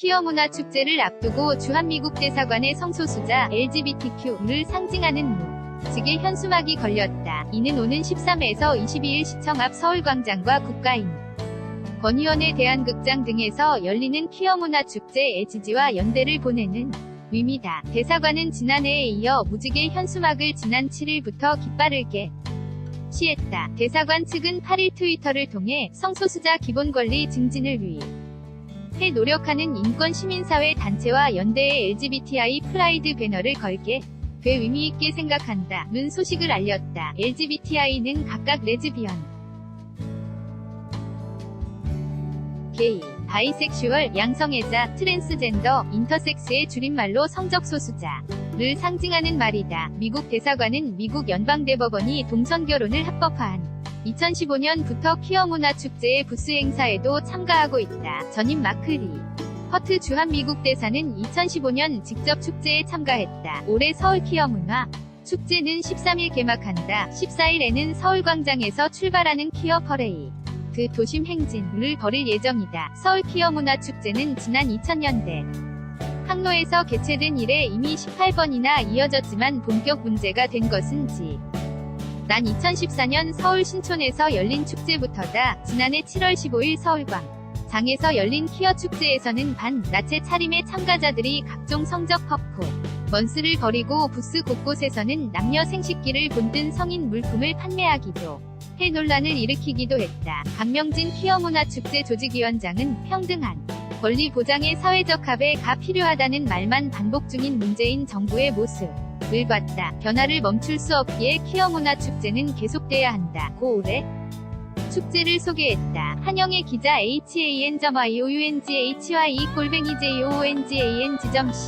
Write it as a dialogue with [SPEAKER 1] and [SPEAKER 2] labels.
[SPEAKER 1] 퀴어 문화 축제를 앞두고 주한미국 대사관의 성소수자 LGBTQ를 상징하는 무, 측의 현수막이 걸렸다. 이는 오는 13에서 22일 시청 앞 서울광장과 국가인 권위원회 대한극장 등에서 열리는 퀴어 문화 축제의 지지와 연대를 보내는 의미다. 대사관은 지난해에 이어 무지개 현수막을 지난 7일부터 깃바르게 시했다. 대사관 측은 8일 트위터를 통해 성소수자 기본권리 증진을 위해 노력하는 인권 시민사회 단체와 연대의 LGBTI 프라이드 배너를 걸게 돼 의미있게 생각한다.는 소식을 알렸다. LGBTI는 각각 레즈비언, 게이, 바이섹슈얼, 양성애자, 트랜스젠더, 인터섹스의 줄임말로 성적소수자를 상징하는 말이다. 미국 대사관은 미국 연방대법원이 동성결혼을 합법화한 2015년부터 퀴어 문화 축제의 부스 행사에도 참가하고 있다. 전임 마크리 허트 주한 미국 대사는 2015년 직접 축제에 참가했다. 올해 서울 퀴어 문화 축제는 13일 개막한다. 14일에는 서울광장에서 출발하는 퀴어 퍼레이 그 도심 행진을 벌일 예정이다. 서울 퀴어 문화 축제는 지난 2000년대 항로에서 개최된 이래 이미 18번이나 이어졌지만 본격 문제가 된 것은 지. 난 2014년 서울 신촌에서 열린 축제부터다. 지난해 7월 15일 서울광 장에서 열린 퀴어 축제에서는 반 나체 차림의 참가자들이 각종 성적 퍼포먼스를 벌이고 부스 곳곳에서는 남녀 생식기를 본뜬 성인 물품을 판매하기도 해 논란을 일으키기도 했다. 박명진 퀴어 문화 축제 조직위원장은 평등한 권리 보장의 사회적 합의가 필요하다는 말만 반복 중인 문재인 정부의 모습. 을 봤다. 변화를 멈출 수 없기에 퀴어 문화 축제는 계속돼야 한다. 고 올해 축제를 소개했다. 한영의 기자 HAN.IOUNGHY 골뱅이 JOONGAN 지점 시